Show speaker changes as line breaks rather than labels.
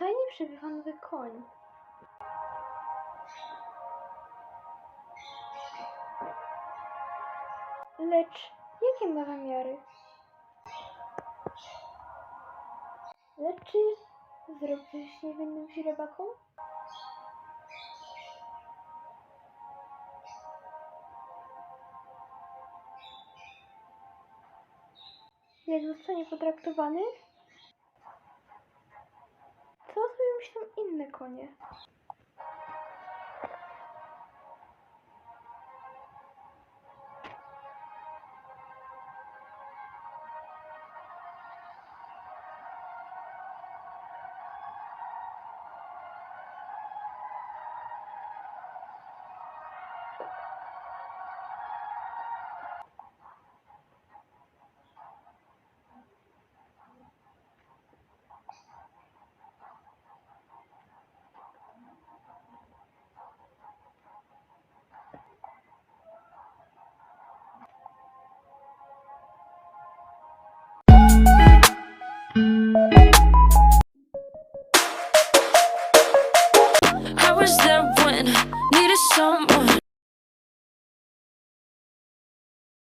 stajni przebywa nowy koń. Lecz jakie ma zamiary? Lecz czy zrobi coś niewinnym źrebakom? Jak zostanie potraktowany? Inne konie?
Don't.